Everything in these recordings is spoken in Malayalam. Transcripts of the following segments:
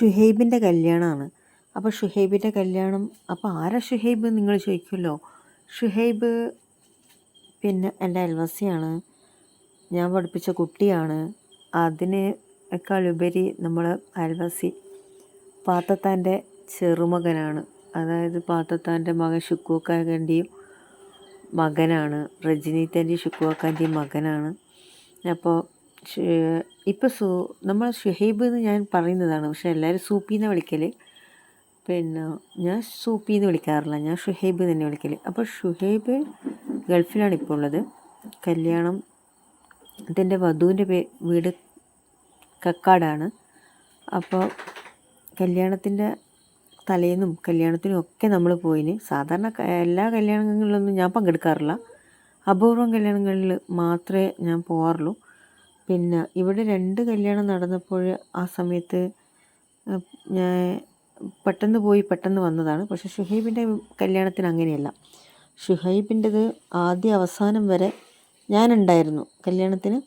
ഷുഹൈബിന്റെ കല്യാണമാണ് അപ്പോൾ ഷുഹൈബിന്റെ കല്യാണം അപ്പോൾ ആരാ ഷുഹൈബ് നിങ്ങൾ ചോദിക്കുമല്ലോ? ഷുഹൈബ് പിന്നെ എന്റെ അയൽവാസിയാണ്. ഞാൻ പഠിപ്പിച്ച കുട്ടിയാണ്. അതിനേക്കാളുപരി നമ്മൾ അയൽവാസി പാത്തത്താന്റെ ചെറുമകനാണ്. അതായത് പാത്തത്താന്റെ മകൻ ഷുക്കൂക്കാന്റെയും മകനാണ്. റജനീത്തന്റെയും ഷുക്കൂക്കാന്റെയും മകനാണ്. അപ്പോൾ ഇപ്പോൾ സു നമ്മൾ ഷുഹൈബ് എന്ന് ഞാൻ പറയുന്നതാണ്. പക്ഷെ എല്ലാവരും സൂപ്പി എന്ന് വിളിക്കൽ പിന്നെ ഞാൻ സൂപ്പി എന്ന് വിളിക്കാറില്ല. ഞാൻ ഷുഹൈബ് തന്നെ വിളിക്കൽ അപ്പോൾ ഷുഹൈബ് ഗൾഫിലാണ് ഇപ്പോൾ ഉള്ളത്. കല്യാണം ഇതിന്റെ വധുവിന്റെ പേ വീട് കക്കാടാണ്. അപ്പോൾ കല്യാണത്തിന്റെ തലേന്നും കല്യാണത്തിനും ഒക്കെ നമ്മൾ പോയിന്. സാധാരണ എല്ലാ കല്യാണങ്ങളിലൊന്നും ഞാൻ പങ്കെടുക്കാറില്ല. അപൂർവം കല്യാണങ്ങളിൽ മാത്രമേ ഞാൻ പോകാറുള്ളൂ പിന്നെ ഇവിടെ രണ്ട് കല്യാണം നടന്നപ്പോൾ ആ സമയത്ത് ഞാൻ പെട്ടെന്ന് പോയി പെട്ടെന്ന് വന്നതാണ്. പക്ഷെ ഷുഹൈബിന്റെ കല്യാണത്തിന് അങ്ങനെയല്ല. ഷുഹൈബിന്റെത് ആദ്യ അവസാനം വരെ ഞാനുണ്ടായിരുന്നു കല്യാണത്തിന്.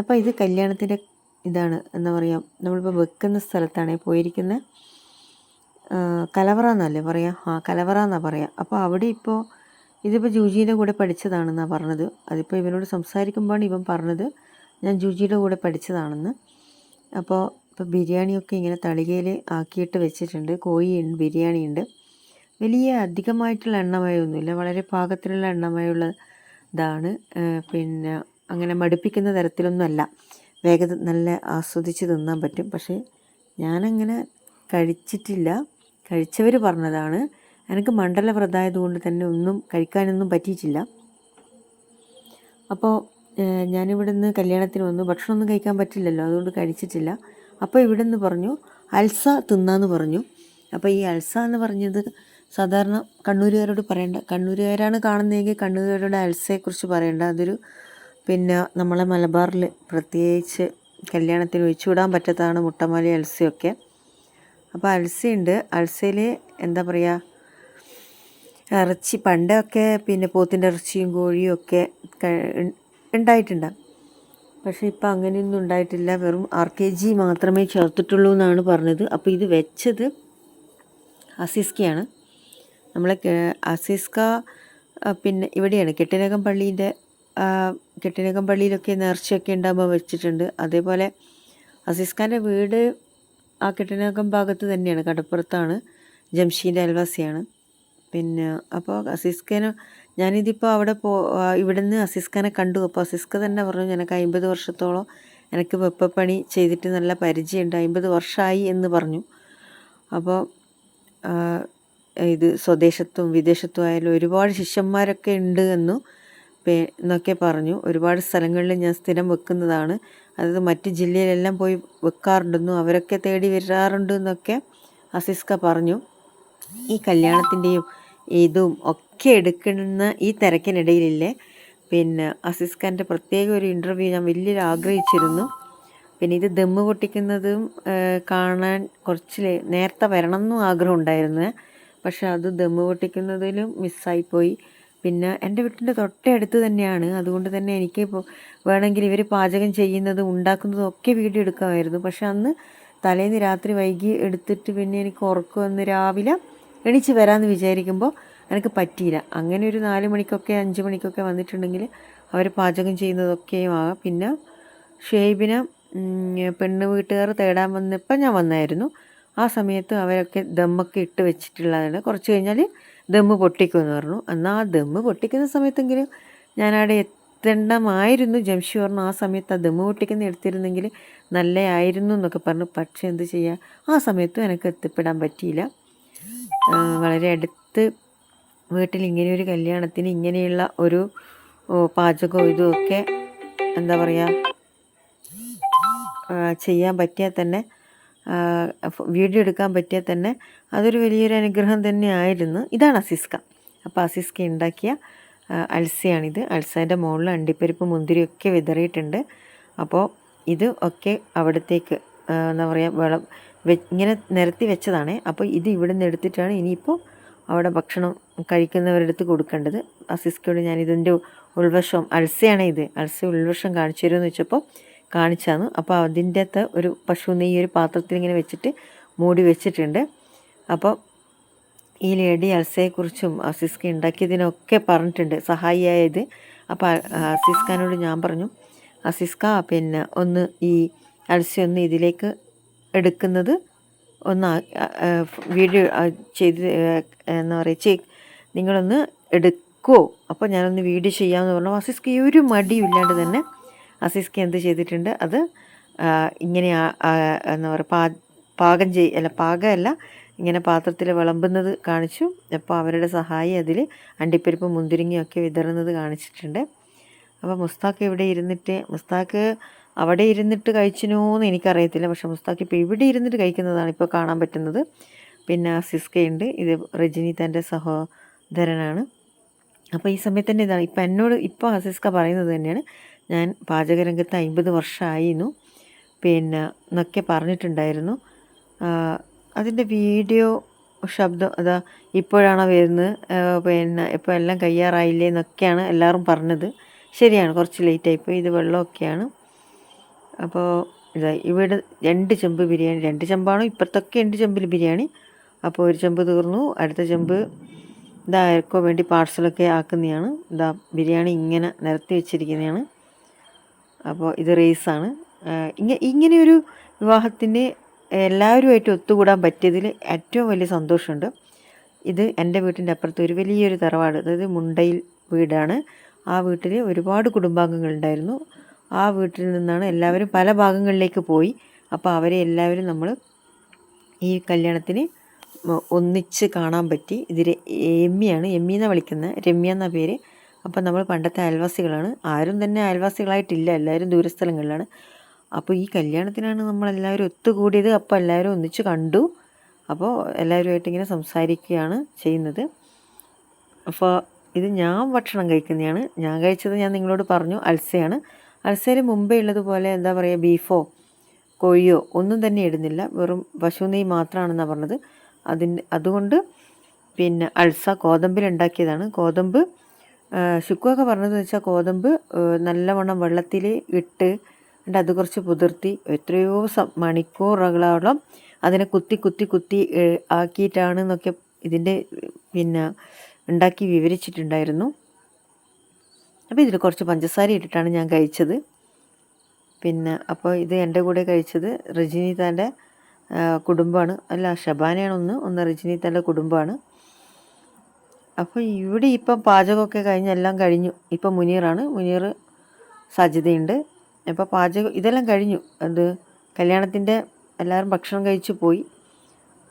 അപ്പോൾ ഇത് കല്യാണത്തിന്റെ ഇതാണ് എന്താ പറയുക നമ്മളിപ്പോൾ വെക്കുന്ന സ്ഥലത്താണ് പോയിരിക്കുന്നത്. കലവറ എന്നല്ലേ പറയുക ആ കലവറ എന്നാണ് പറയുക അപ്പോൾ അവിടെ ഇപ്പോൾ ഇതിപ്പോൾ ജൂജിയുടെ കൂടെ പഠിച്ചതാണെന്നാണ് പറഞ്ഞത്. അതിപ്പോൾ ഇവനോട് സംസാരിക്കുമ്പോഴാണ് ഇവൻ പറഞ്ഞത്. ഞാൻ ജൂജിയുടെ കൂടെ പഠിച്ചതാണെന്ന്. അപ്പോൾ ഇപ്പോൾ ബിരിയാണിയൊക്കെ ഇങ്ങനെ തളികയിൽ ആക്കിയിട്ട് വെച്ചിട്ടുണ്ട്. കോഴി ഉണ്ട് ബിരിയാണി ഉണ്ട് വലിയ അധികമായിട്ടുള്ള എണ്ണമയൊന്നുമില്ല. വളരെ പാകത്തിലുള്ള എണ്ണമയമുള്ള ഇതാണ് പിന്നെ അങ്ങനെ മടുപ്പിക്കുന്ന തരത്തിലൊന്നുമല്ല. വേഗത നല്ല ആസ്വദിച്ച് തിന്നാൻ പറ്റും. പക്ഷേ ഞാനങ്ങനെ കഴിച്ചിട്ടില്ല. കഴിച്ചവർ പറഞ്ഞതാണ്. എനിക്ക് മണ്ഡല വ്രതമായതുകൊണ്ട് തന്നെ ഒന്നും കഴിക്കാനൊന്നും പറ്റിയിട്ടില്ല. അപ്പോൾ ഞാനിവിടെ നിന്ന് കല്യാണത്തിന് വന്നു. ഭക്ഷണമൊന്നും കഴിക്കാൻ പറ്റില്ലല്ലോ അതുകൊണ്ട് കഴിച്ചിട്ടില്ല. അപ്പോൾ ഇവിടെ നിന്ന് പറഞ്ഞു അൽസ തിന്നാന്ന് പറഞ്ഞു. അപ്പോൾ ഈ അൽസ എന്ന് പറഞ്ഞത് സാധാരണ കണ്ണൂരുകാരോട് പറയേണ്ട കണ്ണൂരുകാരാണ് കാണുന്നതെങ്കിൽ കണ്ണൂരുകാരുടെ അൽസയെക്കുറിച്ച് പറയേണ്ട. അതൊരു പിന്നെ നമ്മളെ മലബാറിൽ പ്രത്യേകിച്ച് കല്യാണത്തിന് ഒഴിച്ചുവിടാൻ പറ്റാത്തതാണ് മുട്ടമാലി അൽസയൊക്കെ അപ്പോൾ അൽസയുണ്ട്. അൽസയിൽ എന്താ പറയുക ഇറച്ചി പണ്ടൊക്കെ പിന്നെ പോത്തിന്റെ ഇറച്ചിയും കോഴിയും ഒക്കെ ഉണ്ടായിട്ടുണ്ട് പക്ഷേ ഇപ്പം അങ്ങനെയൊന്നും ഉണ്ടായിട്ടില്ല. വെറും ആർ കെ ജി മാത്രമേ ചേർത്തിട്ടുള്ളൂ എന്നാണ് പറഞ്ഞത്. അപ്പോൾ ഇത് വെച്ചത് അസിസ്കയാണ്. നമ്മളെ അസിസ്ക പിന്നെ ഇവിടെയാണ് കെട്ടിനകം പള്ളീന്റെ കെട്ടിനകം പള്ളിയിലൊക്കെ നേർച്ചയൊക്കെ ഉണ്ടാകുമ്പോൾ വെച്ചിട്ടുണ്ട്. അതേപോലെ അസിസ്കാന്റെ വീട് ആ കെട്ടിനകം ഭാഗത്ത് തന്നെയാണ് കടപ്പുറത്താണ്. ജംഷീന്റെ അയൽവാസിയാണ്. പിന്നെ അപ്പോൾ അസിസ്കേനെ ഞാനിതിപ്പോൾ അവിടെ പോ ഇവിടുന്ന് അസിസ്കനെ കണ്ടു. അപ്പോൾ അസിസ്ക തന്നെ പറഞ്ഞു എനിക്ക് അമ്പത് വർഷത്തോളം എനിക്ക് വെപ്പപ്പണി ചെയ്തിട്ട് നല്ല പരിചയമുണ്ട്. അമ്പത് വർഷമായി എന്ന് പറഞ്ഞു. അപ്പോൾ ഇത് സ്വദേശത്തും വിദേശത്തും ആയാലും ഒരുപാട് ശിഷ്യന്മാരൊക്കെ ഉണ്ട് എന്നു എന്നൊക്കെ പറഞ്ഞു. ഒരുപാട് സ്ഥലങ്ങളിൽ ഞാൻ സ്ഥിരം വെക്കുന്നതാണ്. അതായത് മറ്റ് ജില്ലയിലെല്ലാം പോയി വെക്കാറുണ്ടെന്നും അവരൊക്കെ തേടി വരാറുണ്ട് എന്നൊക്കെ അസിസ്ക പറഞ്ഞു. ഈ കല്യാണത്തിന്റെയും ഇതും ഒക്കെ എടുക്കുന്ന ഈ തിരക്കിനിടയിലില്ലേ? പിന്നെ അസിസ് ഖാന്റെ പ്രത്യേക ഒരു ഇന്റർവ്യൂ ഞാൻ വലിയൊരു ആഗ്രഹിച്ചിരുന്നു. പിന്നെ ഇത് ദമ്മ് പൊട്ടിക്കുന്നതും കാണാൻ കുറച്ച് നേരത്തെ വരണം എന്നും ആഗ്രഹം ഉണ്ടായിരുന്നു പക്ഷെ അത് ദമ്മ് പൊട്ടിക്കുന്നതിലും മിസ്സായിപ്പോയി. പിന്നെ എന്റെ വീട്ടിന്റെ തൊട്ടടുത്ത് തന്നെയാണ്. അതുകൊണ്ട് തന്നെ എനിക്ക് ഇപ്പോൾ വേണമെങ്കിൽ ഇവർ പാചകം ചെയ്യുന്നതും ഉണ്ടാക്കുന്നതും ഒക്കെ വീഡിയോ എടുക്കാമായിരുന്നു. പക്ഷെ അന്ന് തലേന്ന് രാത്രി വൈകി എടുത്തിട്ട് പിന്നെ എനിക്ക് ഉറക്കം വന്ന് രാവിലെ എണീച്ച് വരാമെന്ന് വിചാരിക്കുമ്പോൾ എനിക്ക് പറ്റിയില്ല. അങ്ങനെ ഒരു നാല് മണിക്കൊക്കെ അഞ്ച് മണിക്കൊക്കെ വന്നിട്ടുണ്ടെങ്കിൽ അവർ പാചകം ചെയ്യുന്നതൊക്കെയും ആകാം. പിന്നെ ഷേബിനെ പെണ്ണ് വീട്ടുകാർ തേടാൻ വന്നപ്പോൾ ഞാൻ വന്നായിരുന്നു. ആ സമയത്ത് അവരൊക്കെ ദമ്മൊക്കെ ഇട്ട് വെച്ചിട്ടുള്ളതാണ്. കുറച്ച് കഴിഞ്ഞാൽ ദമ്മ് പൊട്ടിക്കുമെന്ന് പറഞ്ഞു. എന്നാൽ ആ ദമ്മ് പൊട്ടിക്കുന്ന സമയത്തെങ്കിലും ഞാനവിടെ എത്തേണ്ടമായിരുന്നു. ജംഷി പറഞ്ഞു ആ സമയത്ത് ആ ദമ്മ് പൊട്ടിക്കുന്ന എടുത്തിരുന്നെങ്കിൽ നല്ലതായിരുന്നു എന്നൊക്കെ പറഞ്ഞു. പക്ഷേ എന്ത് ചെയ്യുക ആ സമയത്തും എനിക്ക് എത്തിപ്പെടാൻ പറ്റിയില്ല. വളരെ അടുത്ത് വീട്ടിൽ ഇങ്ങനെ ഒരു കല്യാണത്തിന് ഇങ്ങനെയുള്ള ഒരു പാചകവും ഇതുമൊക്കെ എന്താ പറയുക ചെയ്യാൻ പറ്റിയാൽ തന്നെ വീഡിയോ എടുക്കാൻ പറ്റിയാൽ തന്നെ അതൊരു വലിയൊരു അനുഗ്രഹം തന്നെയായിരുന്നു. ഇതാണ് അസിസ്ക. അപ്പോൾ അസിസ്ക ഉണ്ടാക്കിയ അൽസയാണിത്. അൽസേന്റെ മുകളിൽ അണ്ടിപ്പരിപ്പ് മുന്തിരിയൊക്കെ വിതറിയിട്ടുണ്ട്. അപ്പോൾ ഇത് ഒക്കെ അവിടത്തേക്ക് എന്താ പറയുക വെള്ളം ഇങ്ങനെ നിരത്തി വെച്ചതാണ്. അപ്പോൾ ഇത് ഇവിടെ നിന്ന് എടുത്തിട്ടാണ് ഇനിയിപ്പോൾ അവിടെ ഭക്ഷണം കഴിക്കുന്നവരെടുത്ത് കൊടുക്കേണ്ടത്. അസിസ്കയോട് ഞാൻ ഇതിന്റെ ഉൾവശം അൾസയാണ് ഇത്. അൾസ ഉൾവശം കാണിച്ചു തരുമെന്ന് വെച്ചപ്പോൾ കാണിച്ചാന്ന്. അപ്പോൾ അതിന്റെ അകത്ത് ഒരു പശു നെയ്യ് ഒരു പാത്രത്തിൽ ഇങ്ങനെ വെച്ചിട്ട് മൂടി വെച്ചിട്ടുണ്ട്. അപ്പോൾ ഈ ലേഡി അൽസയെക്കുറിച്ചും അസിസ്ക ഉണ്ടാക്കിയതിനൊക്കെ പറഞ്ഞിട്ടുണ്ട്. സഹായിയായത് അപ്പോൾ അസീസ് ഖാനോട് ഞാൻ പറഞ്ഞു അസിസ്ക പിന്നെ ഒന്ന് ഈ അൽസ ഒന്ന് ഇതിലേക്ക് എടുക്കുന്നത്. ഒന്ന് വീഡിയോ ചെയ്ത് എന്താ പറയുക ചെയ് നിങ്ങളൊന്ന് എടുക്കുമോ അപ്പോൾ ഞാനൊന്ന് വീഡിയോ ചെയ്യാമെന്ന് പറഞ്ഞു. അസിസ്ക്ക് ഒരു മടിയും ഇല്ലാണ്ട് തന്നെ അസിസ്ക്ക് എന്ത് ചെയ്തിട്ടുണ്ട്? അത് ഇങ്ങനെ എന്താ പറയുക പാ പാകം ചെയ് അല്ല പാകമല്ല ഇങ്ങനെ പാത്രത്തിൽ വിളമ്പുന്നത് കാണിച്ചു. അപ്പോൾ അവരുടെ സഹായി അതിൽ അണ്ടിപ്പരിപ്പ് മുന്തിരിങ്ങയൊക്കെ വിതറുന്നത് കാണിച്ചിട്ടുണ്ട്. അപ്പോൾ മുസ്താഖ് ഇവിടെ ഇരുന്നിട്ട്? മുസ്താഖ് അവിടെ ഇരുന്നിട്ട് കഴിച്ചിനോന്ന് എനിക്കറിയത്തില്ല. പക്ഷേ മുസ്താഖ് ഇപ്പോൾ ഇവിടെ ഇരുന്നിട്ട് കഴിക്കുന്നതാണ് ഇപ്പോൾ കാണാൻ പറ്റുന്നത്. പിന്നെ സിസ്കയുണ്ട്. ഇത് റജനി തന്റെ സഹോദരനാണ്. അപ്പോൾ ഈ സമയത്ത് തന്നെ ഇതാണ്. ഇപ്പം എന്നോട് ഇപ്പോൾ അസിസ്ക പറയുന്നത് തന്നെയാണ്. ഞാൻ പാചകരംഗത്ത് അമ്പത് വർഷമായിരുന്നു പിന്നെ എന്നൊക്കെ പറഞ്ഞിട്ടുണ്ടായിരുന്നു. അതിന്റെ വീഡിയോ ശബ്ദം അതാ ഇപ്പോഴാണോ വരുന്നത്? പിന്നെ ഇപ്പോൾ എല്ലാം കയ്യാറായില്ലേ എന്നൊക്കെയാണ് എല്ലാവരും പറഞ്ഞത്. ശരിയാണ് കുറച്ച് ലേറ്റായിപ്പോയി ഇത് വെള്ളമൊക്കെയാണ്. അപ്പോൾ ഇതാ ഇവിടെ രണ്ട് ചെമ്പ് ബിരിയാണി രണ്ട് ചെമ്പാണോ. ഇപ്പുറത്തൊക്കെ രണ്ട് ചെമ്പിൽ ബിരിയാണി. അപ്പോൾ ഒരു ചെമ്പ് തീർന്നു. അടുത്ത ചെമ്പ് ഇതാ ആർക്കോ വേണ്ടി പാർസലൊക്കെ ആക്കുന്നതാണ്. ഇതാ ബിരിയാണി ഇങ്ങനെ നിരത്തി വെച്ചിരിക്കുന്നതാണ്. അപ്പോൾ ഇത് റേസാണ്. ഇങ്ങനെ ഇങ്ങനെയൊരു വിവാഹത്തിന് എല്ലാവരുമായിട്ട് ഒത്തുകൂടാൻ പറ്റിയതിൽ ഏറ്റവും വലിയ സന്തോഷമുണ്ട്. ഇത് എന്റെ വീട്ടിന്റെ അപ്പുറത്ത് ഒരു വലിയൊരു തറവാട് അതായത് മുണ്ടയിൽ വീടാണ്. ആ വീട്ടിൽ ഒരുപാട് കുടുംബാംഗങ്ങളുണ്ടായിരുന്നു. ആ വീട്ടിൽ നിന്നാണ് എല്ലാവരും പല ഭാഗങ്ങളിലേക്ക് പോയി. അപ്പോൾ അവരെ എല്ലാവരും നമ്മൾ ഈ കല്യാണത്തിന് ഒന്നിച്ച് കാണാൻ പറ്റി. ഇതിൽ എമ്മിയാണ് എമ്മി എന്നാണ് വിളിക്കുന്നത് രമ്യ എന്ന പേര്? അപ്പോൾ നമ്മൾ പണ്ടത്തെ അയൽവാസികളാണ്. ആരും തന്നെ അയൽവാസികളായിട്ടില്ല. എല്ലാവരും ദൂരസ്ഥലങ്ങളിലാണ്. അപ്പോൾ ഈ കല്യാണത്തിനാണ് നമ്മളെല്ലാവരും ഒത്തുകൂടിയത്. അപ്പോൾ എല്ലാവരും ഒന്നിച്ച് കണ്ടു. അപ്പോൾ എല്ലാവരുമായിട്ട് ഇങ്ങനെ സംസാരിക്കുകയാണ് ചെയ്യുന്നത്. അപ്പോൾ ഇത് ഞാൻ ഭക്ഷണം കഴിക്കുന്നതാണ് ഞാൻ കഴിച്ചത് ഞാൻ നിങ്ങളോട് പറഞ്ഞു അൽസയാണ്. അൽസയിൽ മുമ്പേ ഉള്ളതുപോലെ എന്താ പറയുക ബീഫോ കോഴിയോ ഒന്നും തന്നെ ഇടുന്നില്ല. വെറും പശു നെയ്യ് മാത്രമാണെന്നാണ് പറഞ്ഞത്. അതിന്റെ അതുകൊണ്ട് പിന്നെ അൾസ ഗോതമ്പിലുണ്ടാക്കിയതാണ് ഗോതമ്പ് ആ, ശുക്കുവൊക്കെ പറഞ്ഞത് വെച്ചാൽ ഗോതമ്പ് നല്ലവണ്ണം വെള്ളത്തിൽ ഇട്ട് എന്നിട്ട് അത് കുറച്ച് പുതിർത്തി എത്രയോ സ മണിക്കൂറുകളോളം അതിനെ കുത്തി കുത്തി കുത്തി ആക്കിയിട്ടാണെന്നൊക്കെ ഇതിന്റെ പിന്നെ ഉണ്ടാക്കി വിവരിച്ചിട്ടുണ്ടായിരുന്നു. അപ്പോൾ ഇതിൽ കുറച്ച് പഞ്ചസാര ഇട്ടിട്ടാണ് ഞാൻ കഴിച്ചത്. പിന്നെ അപ്പോൾ ഇത് എന്റെ കൂടെ കഴിച്ചത് റജിനി താന്റെ കുടുംബമാണ്. അല്ല ഷബാനയാണ് ഒന്ന് ഒന്ന് റജിനി താന്റെ കുടുംബമാണ്. അപ്പോൾ ഇവിടെ ഇപ്പം പാചകമൊക്കെ കഴിഞ്ഞ് എല്ലാം കഴിഞ്ഞു. ഇപ്പം മുനീറാണ്. മുനീർ സാധ്യതയുണ്ട്. അപ്പോൾ പാചകം ഇതെല്ലാം കഴിഞ്ഞു. അത് കല്യാണത്തിന്റെ എല്ലാവരും ഭക്ഷണം കഴിച്ചു പോയി.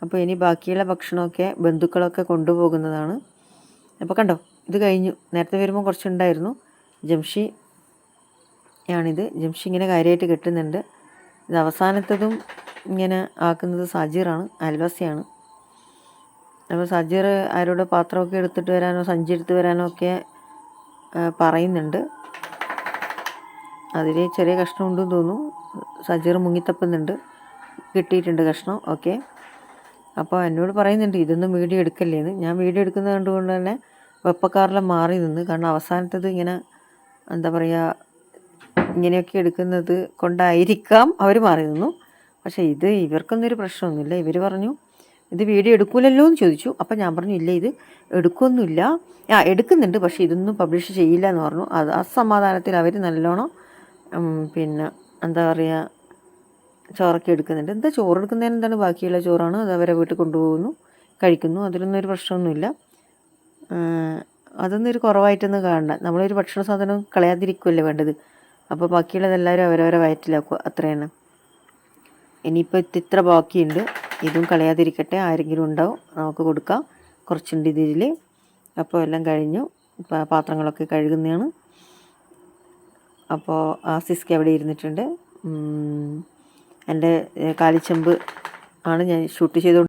അപ്പോൾ ഇനി ബാക്കിയുള്ള ഭക്ഷണമൊക്കെ ബന്ധുക്കളൊക്കെ കൊണ്ടുപോകുന്നതാണ്. അപ്പോൾ കണ്ടോ ഇത് കഴിഞ്ഞു. നേരത്തെ വരുമ്പോൾ കുറച്ചുണ്ടായിരുന്നു. ജംഷി ആണിത്. ജംഷി ഇങ്ങനെ കാര്യമായിട്ട് കെട്ടുന്നുണ്ട്. ഇത് അവസാനത്തതും ഇങ്ങനെ ആക്കുന്നത് സജീറാണ് അയൽവാസിയാണ്. അപ്പോൾ സജീർ ആരോട് പാത്രമൊക്കെ എടുത്തിട്ട് വരാനോ സഞ്ചി എടുത്ത് വരാനോ ഒക്കെ പറയുന്നുണ്ട്. അതിൽ ചെറിയ കഷ്ണം ഉണ്ടെന്ന് തോന്നുന്നു. സജീർ മുങ്ങിത്തപ്പുന്നുണ്ട്. കിട്ടിയിട്ടുണ്ട് കഷ്ണം. ഓക്കെ. അപ്പോൾ എന്നോട് പറയുന്നുണ്ട് ഇതൊന്നും വീഡിയോ എടുക്കല്ലേന്ന് ഞാൻ വീഡിയോ എടുക്കുന്നത് കണ്ടുകൊണ്ട് തന്നെ വെപ്പക്കാരെല്ലാം മാറി നിന്ന് കാരണം അവസാനത്തത് ഇങ്ങനെ എന്താ പറയുക ഇങ്ങനെയൊക്കെ എടുക്കുന്നത് കൊണ്ടായിരിക്കാം അവർ മാറി നിന്നു. പക്ഷേ ഇത് ഇവർക്കൊന്നും ഒരു പ്രശ്നമൊന്നുമില്ല. ഇവർ പറഞ്ഞു ഇത് വീഡിയോ എടുക്കൂലല്ലോ എന്ന് ചോദിച്ചു. അപ്പോൾ ഞാൻ പറഞ്ഞു ഇല്ല ഇത് എടുക്കൊന്നുമില്ല. ആ എടുക്കുന്നുണ്ട് പക്ഷേ ഇതൊന്നും പബ്ലിഷ് ചെയ്യില്ല എന്ന് പറഞ്ഞു. അത് ആ സമാധാനത്തിൽ അവർ നല്ലോണം പിന്നെ എന്താ പറയുക ചോറൊക്കെ എടുക്കുന്നുണ്ട്. എന്താ ചോറ് എടുക്കുന്നതിന് എന്താണ് ബാക്കിയുള്ള ചോറാണ്? അത് അവരെ വീട്ടിൽ കൊണ്ടുപോകുന്നു കഴിക്കുന്നു. അതിലൊന്നും ഒരു പ്രശ്നമൊന്നുമില്ല. ആ, അതൊന്നും ഒരു കുറവായിട്ടൊന്നും കാണണ്ട. നമ്മളൊരു ഭക്ഷണ സാധനം കളയാതിരിക്കുമല്ലേ വേണ്ടത്? അപ്പോൾ ബാക്കിയുള്ളതെല്ലാവരും അവരവരെ വയറ്റിലാക്കുക. അത്രയാണ്. ഇനിയിപ്പോൾ ഇത് ഇത്ര ബാക്കിയുണ്ട്. ഇതും കളയാതിരിക്കട്ടെ. ആരെങ്കിലും ഉണ്ടാവും നമുക്ക് കൊടുക്കാം. കുറച്ചുണ്ട് ഇതിൽ. അപ്പോൾ എല്ലാം കഴിഞ്ഞു. പാത്രങ്ങളൊക്കെ കഴുകുന്നതാണ്. അപ്പോൾ ആസിസ്ക്ക് അവിടെ ഇരുന്നിട്ടുണ്ട്. എന്റെ കാലിച്ചെമ്പ് ആണ് ഞാൻ ഷൂട്ട് ചെയ്തുകൊണ്ട്